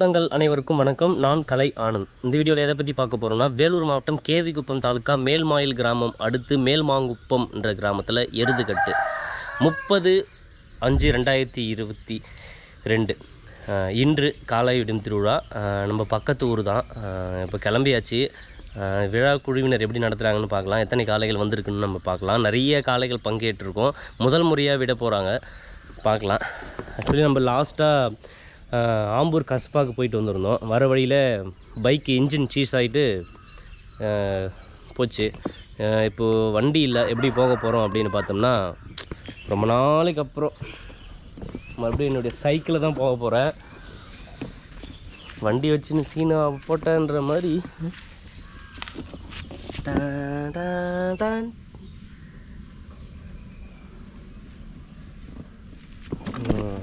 சொந்தங்கள் அனைவருக்கும் வணக்கம். நான் கலை ஆனந்த். இந்த வீடியோவில் எதை பற்றி பார்க்க போகிறோம்னா வேலூர் மாவட்டம் கேவிக்குப்பம் தாலுக்கா மேல்மாயில் கிராமம் அடுத்து மேல்மாங்குப்பம் என்ற கிராமத்தில் எருதுகட்டு. முப்பது அஞ்சு ரெண்டாயிரத்தி இருபத்தி ரெண்டு. இன்று காலை விடும் திருவிழா. நம்ம பக்கத்து ஊர் தான். இப்போ கிளம்பியாச்சு. விழா குழுவினர் எப்படி நடத்துகிறாங்கன்னு பார்க்கலாம். எத்தனை காளைகள் வந்திருக்குன்னு நம்ம பார்க்கலாம். நிறைய காளைகள் பங்கேற்றிருக்கோம். முதல் முறையாக விட போகிறாங்க பார்க்கலாம். ஆக்சுவலி நம்ம லாஸ்ட்டாக ஆம்பூர் கஸ்பாக்கு போயிட்டு வந்திருந்தோம். வர வழியில் பைக்கு இன்ஜின் சீஸ் ஆகிட்டு போச்சு. இப்போது வண்டி இல்லை எப்படி போக போகிறோம் அப்படின்னு பார்த்தோம்னா ரொம்ப நாளைக்கு அப்புறம். மறுபடியும் என்னுடைய சைக்கிளில் தான் போக போகிறேன் வண்டி வச்சுன்னு சீனா போட்டேன்ற மாதிரி. Don don don. ம்.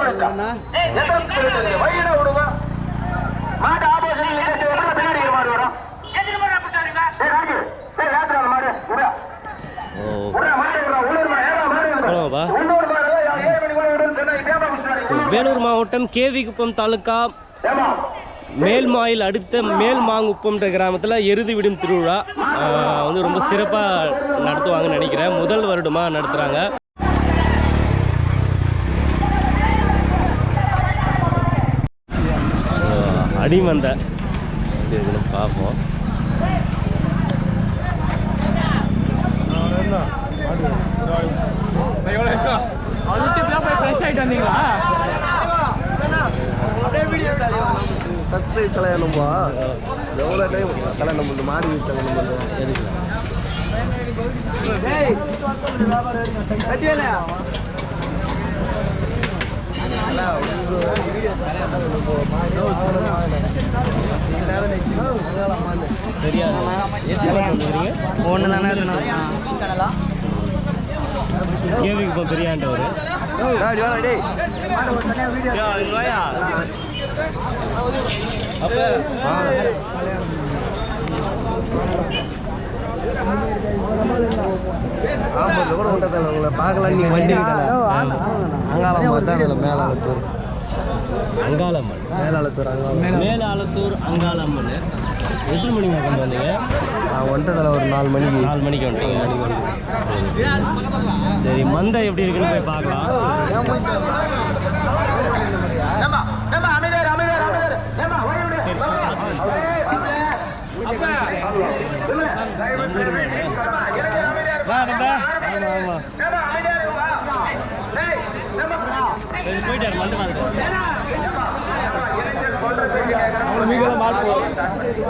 வேலூர் மாவட்டம் கேவிக்குப்பம் தாலுக்கா மேல்மாயில் அடுத்த மேல்மாங்குப்பம்ன்ற கிராமத்தில் எருது விடும் திருவிழா. வந்து ரொம்ப சிறப்பாக நடத்துவாங்கன்னு நினைக்கிறேன். முதல் வருடமாக நடத்துகிறாங்க எப்படி இருக்குன்னு பார்ப்போம். சத்து கல்யாணம்பா எவ்வளோ டைம் கல்யாணம் பண்ணு மாடி கல்யாணம் சத்தியலையா தெரியாது ஒன்று தானே கேவிக்குப்பம் பெரியாண்டவர் ஆமாம் கூட உங்களை பார்க்கலாம் வண்டி அங்காளம் அங்காளம்மன். மேலாளத்தூர் அங்காளம் மேலாளத்தூர் அங்காளம்மன். எத்தனை மணிக்கு கொண்டு வந்தீங்க? நான் வந்துட்டதில் ஒரு நாலு மணிக்கு. நாலு மணிக்கு வந்துட்டீங்க சரி மந்தை எப்படி இருக்குன்னு போய் பார்க்கலாம். ஏமா. சரி. போயிட்டார் மந்தை மாதிரி ஏமா, ஏமா, இளைஞர் சொல்ற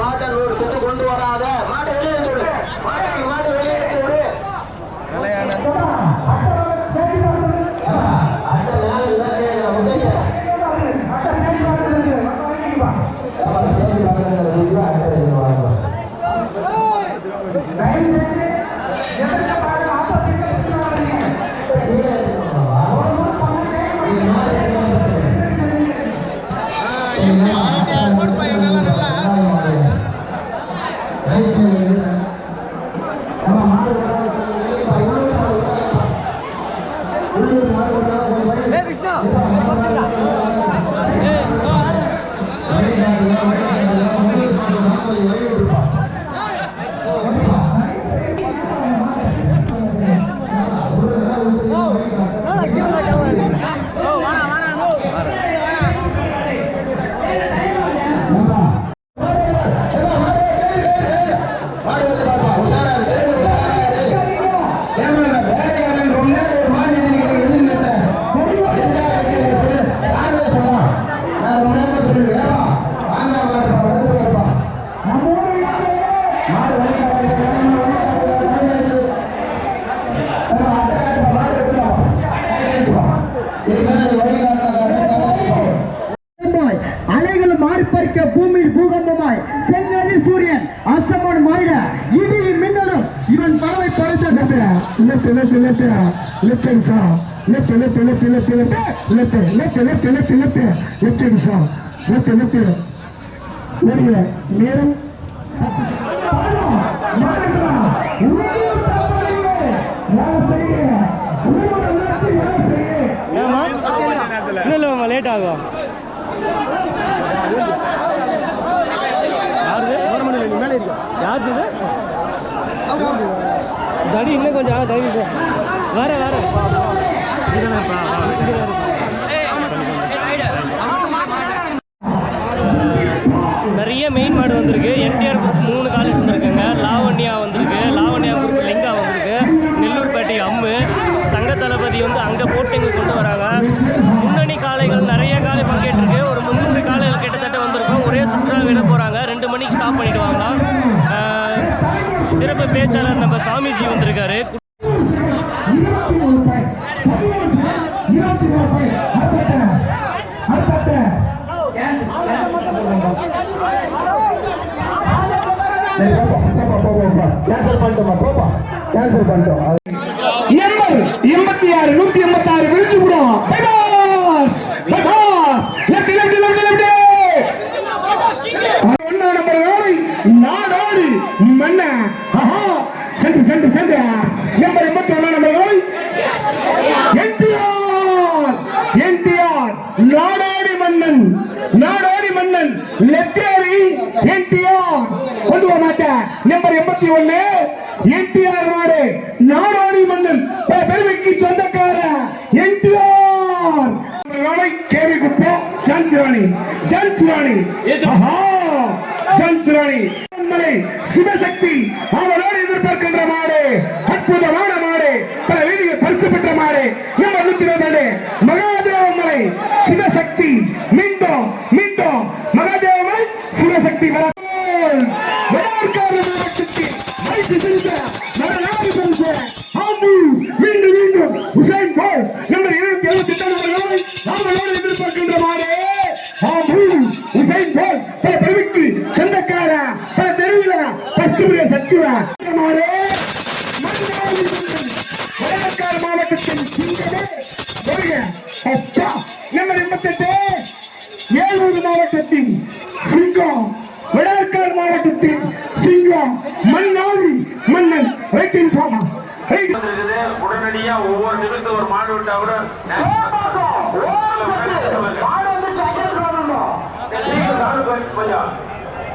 மாற்றங்கள் ஒரு செட்டு கொண்டு வராத செங்கதிர் சூரியன் அஸ்தமன் மாறிட இடி மின்னலும் இவன் பறவை பறிச்ச தப்பிட left left left left hand சா left left left left left left left left left left hand சா லெஃப்ட் லெஃப்ட் ஓடிய நேரம் பத்து இன்னும் லேட் ஆகும் தடி இன்னும் கொஞ்சம் தடி வர வர. நிறைய மெயின் மாடு வந்திருக்கு. என்டிஆர் குரூப் மூணு காலேஜ் வந்திருக்குங்க லாவண்யா வந்திருக்கு. லாவண்யா குரூப் லிங்கா வந்திருக்கு. நெல்லூர்பேட்டை அம்மு தங்க தளபதி வந்து அங்கே போட்டு இங்கே கொண்டு வராங்க. முன்னணி காளைகள் நிறைய காலை பங்கேற்றிருக்கு ஒரு முந்நூறு காளைகள் கிட்டத்தட்ட வந்திருக்கும். ஒரே சுற்றுலா விட போகிறாங்க ரெண்டு மணிக்கு ஸ்டாப் பண்ணிவிடுவாங்களா சிறப்பு பேச்சாளர் நம்ம சாமிஜி வந்திருக்காரு. கேன்சல் பண்ணிட்டோமா போப்பா கேன்சல் பண்ணிட்டோம்.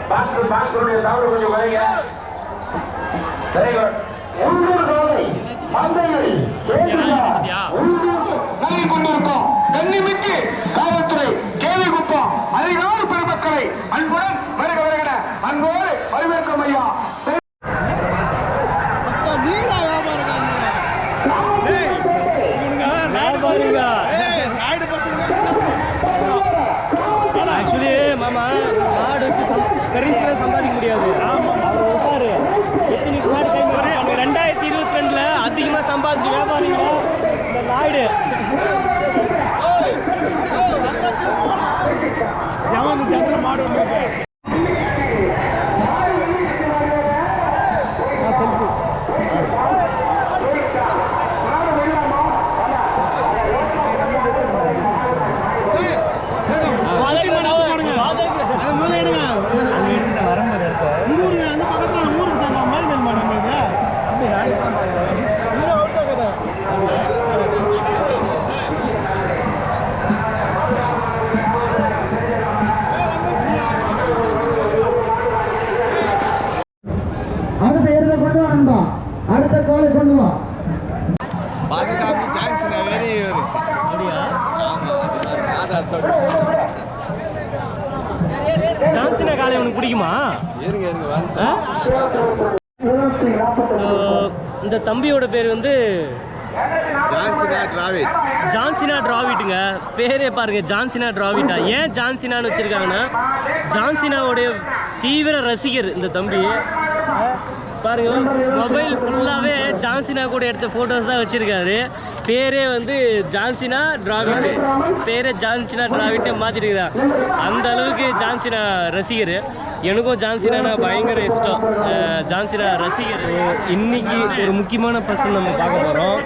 பாக்கு பாக்குடைய தவறு கொஞ்சம் குறைங்க. உள்ளூர் கோவை மந்தையில் உள்ளூர் நகை கொண்டிருக்கோம் கண்ணிமிக்கு காவல்துறை கேள்விக்குப்பம் அதிகார பெருமக்களை அன்புடன் வருக வருகிற அன்போடு வரவேற்கும் ஐயா. ಮಾಡಿ ಯಾವೊಂದು ಜಾತ್ರೆ ಮಾಡೋದು காலை உனக்கு பிடிக்குமா? இந்த தம்பியோட பேர் வந்து ஜான்சினா டிராவிட்டுங்க. பேரே பாருங்க ஜான்சினா டிராவிட்டா. ஏன் ஜான்சினான்னு வச்சிருக்காங்கன்னா ஜான்சினாவுடைய தீவிர ரசிகர் இந்த தம்பி. பாருங்க மொபைல் ஃபுல்லாகவே ஜான்சினா கூட எடுத்த ஃபோட்டோஸ் தான் வச்சுருக்காரு. பேரே வந்து ஜான்சினா டிராவிட் பேரே ஜான்சினா டிராவிட்டே மாற்றிருக்குதா அந்த அளவுக்கு ஜான்சினா ரசிகர். எனக்கும் ஜான்சினா பயங்கர இஷ்டம். ஜான்சினா ரசிகர். இன்னைக்கு ஒரு முக்கியமான பர்சன் நம்ம பார்க்க போகிறோம்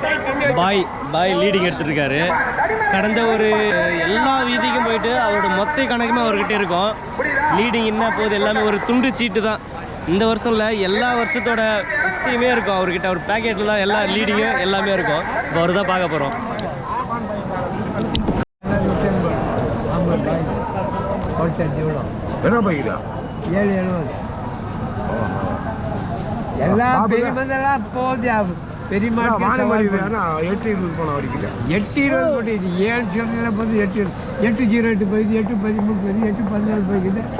பாய் பாய் லீடிங் எடுத்துருக்காரு. கடந்த ஒரு எல்லா வீதிக்கும் போயிட்டு அவரோட மொத்த கணக்குமே அவர்கிட்ட இருக்கும். லீடிங் என்ன போகுது? எல்லாமே ஒரு துண்டு சீட்டு தான். இந்த வருஷம் இல்லை எல்லா வருஷத்தோட ஹிஸ்ட்ரியுமே இருக்கும். அவர்கிட்ட அவர் பேக்கெட்லாம் எல்லா லீடிங்கும் எல்லாமே இருக்கும். இப்போ அவர் தான் பார்க்க போகிறோம் ஏழு எழுபது எல்லாம் பெரிய மந்தெல்லாம் போகுது. பெரிய வான மாதிரி மார்க்கெட் எட்டு இருபது போன வரைக்கும்? எட்டு இருபது போட்டு இது ஏழு சொல்லில் போது எட்டு எட்டு ஜீரோ எட்டு போயிது எட்டு பதிமூணு போயிது எட்டு அதெல்லாம் சொல்லிப்பா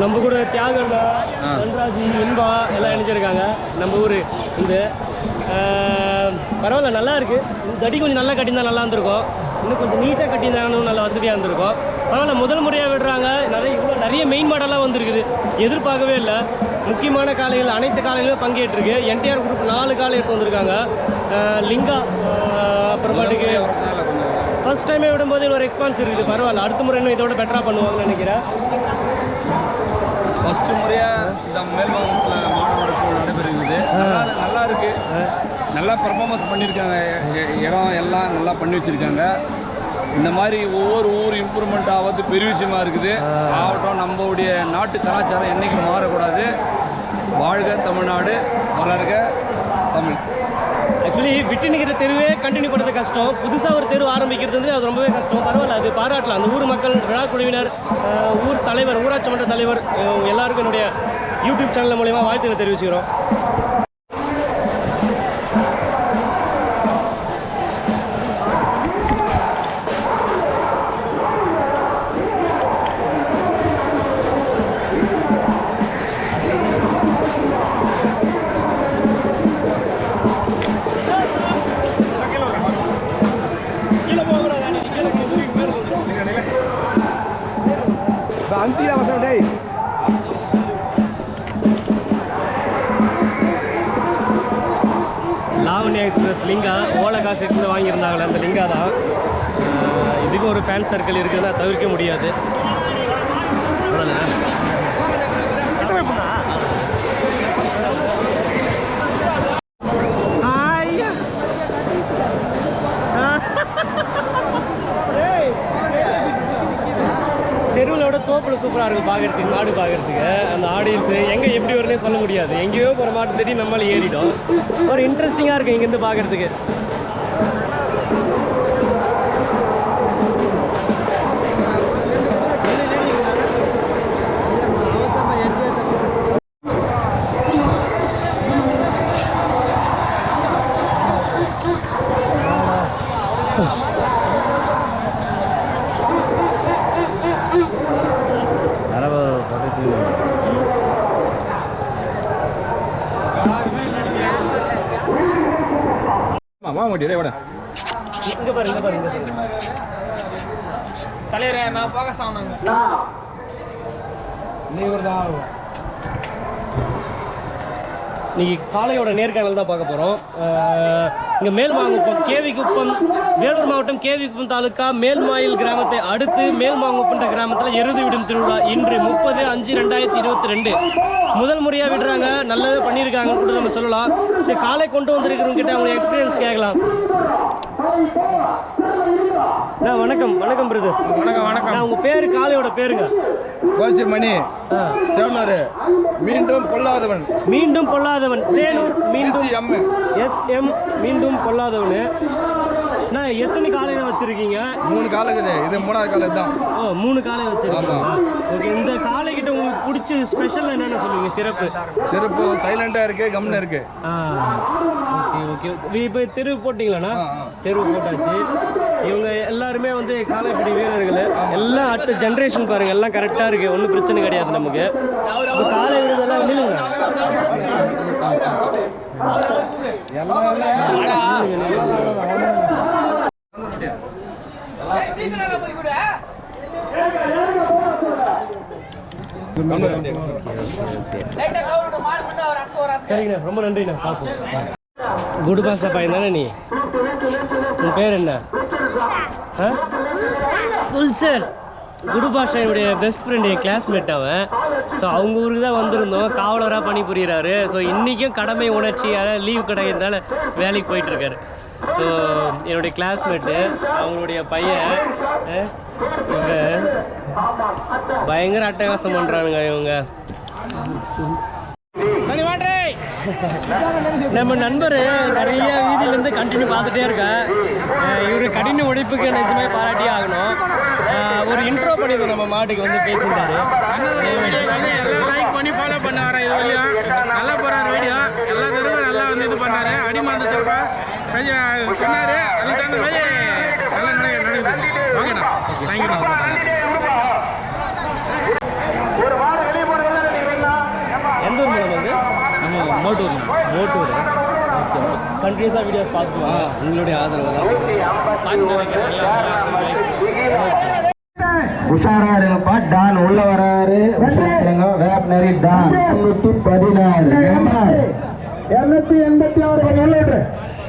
நம்ம கூட தியாகண்டா தன்ராஜ் இன்பா எல்லாம் இணைஞ்சிருக்காங்க. நம்ம ஊர் இந்த பரவாயில்ல நல்லா இருக்கு. இந்த தடி கொஞ்சம் நல்லா கட்டியிருந்தா நல்லா இருந்திருக்கும். இன்னும் கொஞ்சம் நீட்டாக கட்டியிருந்தாங்கன்னு நல்ல வசதியாக இருந்திருக்கும். பரவாயில்ல முதல் முறையாக விடுறாங்க. நிறைய இவ்வளோ நிறைய மெயின் மாடலாக வந்திருக்குது. எதிர்பார்க்கவே இல்லை. முக்கியமான காளைகள் அனைத்து காளைகளும் பங்கேற்றிருக்கு. என்டிஆர் குரூப் நாலு காலை எடுத்து வந்திருக்காங்க. லிங்கா அப்புறமாட்டுக்கு ஃபர்ஸ்ட் டைமே விடும்போது ஒரு ரெஸ்பான்ஸ் இருக்குது. பரவாயில்ல அடுத்த முறை இன்னும் இதோட பெட்டராக பண்ணுவாங்கன்னு நினைக்கிறேன். ஃபஸ்ட்டு முறையாக இந்த மேல்மாவட்டத்தில் மாணவரோட ஷோ நடைபெறுகிறது. நல்லா நல்லா இருக்கு. நல்லா பர்ஃபார்மன்ஸ் பண்ணியிருக்காங்க. இடம் எல்லாம் நல்லா பண்ணி வச்சுருக்காங்க. இந்த மாதிரி ஒவ்வொரு ஊர் இம்ப்ரூவ்மெண்ட் ஆகிறது பெரிய விஷயமா இருக்குது. ஆகட்டும் நம்மளுடைய நாட்டு கலாச்சாரம் என்றைக்கும் மாறக்கூடாது. வாழ்க தமிழ்நாடு வளர்க தமிழ். ஆக்சுவலி விட்டு நிற்கிற தெருவே கண்டினியூ பண்ணுறது கஷ்டம். புதுசாக ஒரு தெரு ஆரம்பிக்கிறது வந்து அது ரொம்பவே கஷ்டம். பரவாயில்ல அது பாராட்டலாம். அந்த ஊர் மக்கள் விழா குழுவினர் ஊர் தலைவர் ஊராட்சி மன்ற தலைவர் எல்லாருக்கும் என்னுடைய யூடியூப் சேனல் மூலயமா வாழ்த்துக்களை தெரிவிச்சுக்கிறோம். ஓலை காசு வாங்கியிருந்தாங்களே அந்த லிங்கா தான். இதுக்கு ஒரு ஃபேன் சர்க்கிள் இருக்குதுன்னா தவிர்க்க முடியாது. தெருவிலோட தோப்பில் சூப்பராக இருக்கும் பார்க்குறதுக்கு மாடு பார்க்கறதுக்கு அந்த ஆடியன்ஸு எங்கே எப்படி வரும்னே சொல்ல முடியாது. எங்கேயோ போகிற மாட்டு தெரியும் நம்மளால் ஏறிடும் ஒரு இன்ட்ரெஸ்டிங்காக இருக்கும் இங்கேருந்து பார்க்கறதுக்கு இங்கே பாருங்க இங்கே பாருங்க தலைவரே நான் போக சாணாங்க நீ ஒரு தான் இன்னைக்கு காலையோட நேர்காணல் தான் பார்க்க போகிறோம் இங்கே மேல்மாங்குப்பம் கேவி குப்பம் வேலூர் மாவட்டம் கேவி குப்பம் தாலுக்கா மேல்மாயில் கிராமத்தை அடுத்து மேல்மாங்குப்பன்ற கிராமத்தில் எருது விடும் திருவிழா இன்று முப்பது அஞ்சு ரெண்டாயிரத்தி இருபத்தி ரெண்டு. முதல் முறையாக விடுறாங்க நல்லது பண்ணியிருக்காங்கன்னு கூட நம்ம சொல்லலாம். சரி காலை கொண்டு வந்திருக்கிறவங்க கிட்ட அவங்க எக்ஸ்பீரியன்ஸ் கேட்கலாம். அண்ணா, வணக்கம். வணக்கம் பிரதர் வணக்கம் வணக்கம். நான் உங்கள் பேர் காளையோட பேருங்க. கோச்சி மணி. சேவனாரு மீண்டும் பொல்லாதவன். மீண்டும் பொல்லாதவன். சேலூர் மீண்டும் எம் எஸ் எம் மீண்டும் பொல்லாதவனு. அண்ணா எத்தனை காலையில் வச்சுருக்கீங்க? மூணு கால் இருக்குது இது மூணாவது கால் தான். ஓ மூணு காலை வச்சுருக்கீங்களா ஓகே இந்த காலை கிட்ட உங்களுக்கு பிடிச்ச ஸ்பெஷல் என்னென்ன சொல்லுவீங்க? சிறப்பு. செருப்பு சைலண்டாக இருக்கு கம்னு இருக்கு. Okay okay. இப்போ தெருவு போட்டிங்களாண்ணா. தெருவு போட்டாச்சு. இவங்க எல்லாருமே வந்து காலைப்பிடி வீரர்கள். எல்லாம் அடுத்த ஜென்ரேஷன் பாருங்க எல்லாம் கரெக்டாக இருக்கு. ஒன்றும் பிரச்சனை கிடையாது நமக்கு. இப்போ காலை விடுதெல்லாம் நில்லுங்க. சரிங்கண்ணா ரொம்ப நன்றிண்ணா பார்ப்போம். குடு பாசா பையன் தானே நீ? உன் பேர் என்ன? ஆ? புல்சர் குடு பாஷாவுடைய பெஸ்ட் ஃப்ரெண்டு என் கிளாஸ்மேட் அவன். ஸோ அவங்க ஊருக்கு தான் வந்திருந்தோம். காவலராக பணிபுரிகிறாரு ஸோ இன்றைக்கும் கடமை உணர்ச்சியால் லீவ் கிடைக்கிறதால வேலைக்கு போயிட்டுருக்காரு ஸோ என்னுடைய கிளாஸ்மேட்டு அவங்களுடைய பையன் இவங்க பயங்கர அட்டகாசம் பண்ணுறானுங்க இவங்க. நம்ம நண்பர் நிறைய வீதியிலேருந்து கண்டினியூ பார்த்துட்டே இருக்கேன் இவர் கடின உழைப்புக்கு நிஜமே பாராட்டியே ஆகணும். ஒரு இன்ட்ரோ பண்ணியிருந்தோம் நம்ம மாட்டுக்கு வந்து பேசியிருந்தாரு. எல்லாம் லைக் பண்ணி ஃபாலோ பண்ண வரேன் இது வரையும் நல்லா போறாரு வீடியோ எல்லா தடவை நல்லா வந்து இது பண்ணாரு. அடிமாந்த சிறப்பா. கொஞ்சம் சொன்னாரு அதுக்கு தகுந்த மாதிரி நல்லா நட நடக்குது. ஓகேண்ணா தேங்க்யூண்ணா எந்த ஊர் மேடம் வந்து நம்ம மோட்டூர்? மோட்டூர் கண்டினியூஸாக வீடியோஸ் பார்த்துக்கலாம் உங்களுடைய ஆதரவு தான். உஷாரா இருங்கப்பா டான் உள்ள வராரு. உஷாருங்க வேப்பனரி டான். முன்னூத்தி பதினாறு. இருநூத்தி எண்பத்தி ஆறு.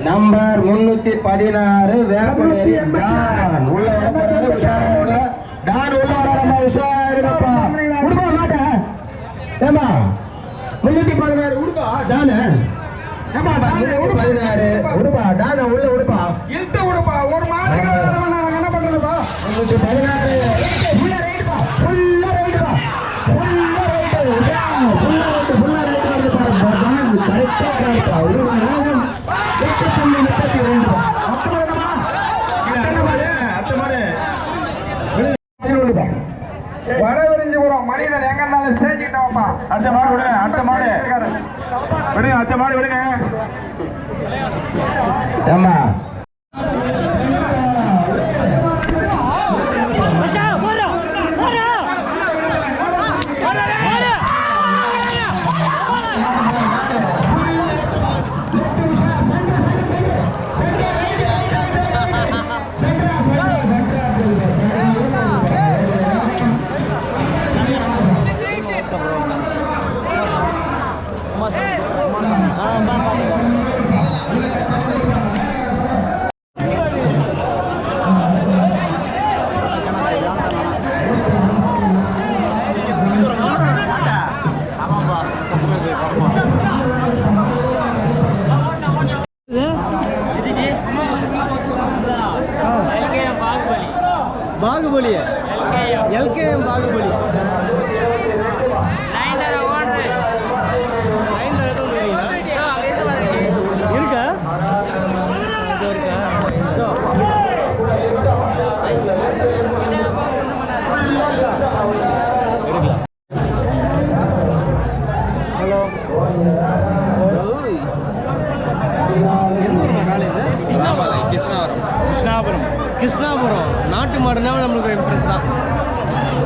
நம்பர் முன்னூத்தி பதினாறு வேப்பனரி டான். உள்ள வராரு உஷாரோட டான் உள்ள வராரம்மா உஷாரா இருங்கப்பா உடுப்பா மாட்ட. ஏமா முன்னூத்தி பதினாறு. உடுப்பா டானு. ஏமா பதினாறு உடுப்பா. டான உள்ள உடுப்பா. இழுத்து விடுப்பா ஒரு மாட்டுக்கு என்ன பண்றதுப்பா முன்னூத்தி பதினாறு உள்ள ரைட்டுப்பா உள்ள ரைட்டுப்பா உள்ள ரைட்டு உள்ள ரைட்டு உள்ள ரைட்டு வந்து பாருங்க கரெக்டா கரெக்டா ஒரு நேரம் எட்டு புள்ளி முப்பத்தி ரெண்டு வடவிரிஞ்சிபுரம் மனிதன் எங்க இருந்தாலும் ஸ்டேஜ் கிட்ட வாப்பா அடுத்த மாடு விடுங்க அடுத்த மாடு. விடுங்க அடுத்த மாடு விடுங்க. ஏமா பாகுபலி. எல்கேஎம் பாகுபலி. இருக்கா? ஹலோ. கிருஷ்ணாவரம் கிருஷ்ணாபுரம். கிருஷ்ணாபுரம். நாட்டு நம்மளுக்கு இம்ப்ரெஸ் தான்.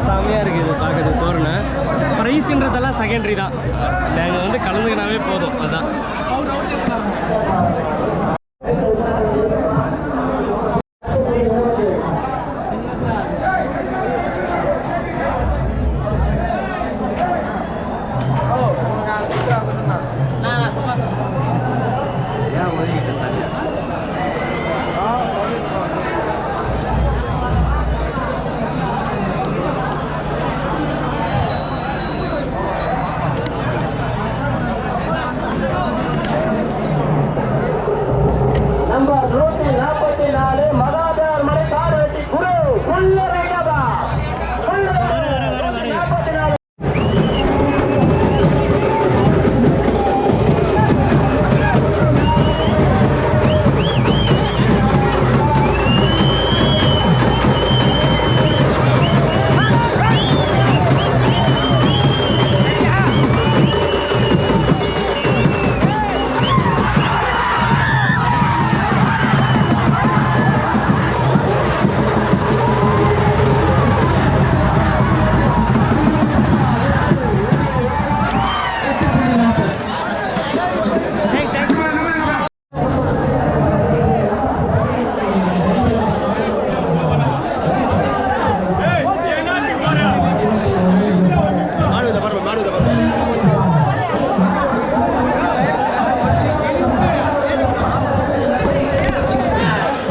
செம்மையாக இருக்குது இது பார்க்குறது தோரணை. ப்ரைஸுன்றதெல்லாம் செகண்டரி தான். நாங்கள் வந்து கலந்துக்கினாவே போதும் அதுதான்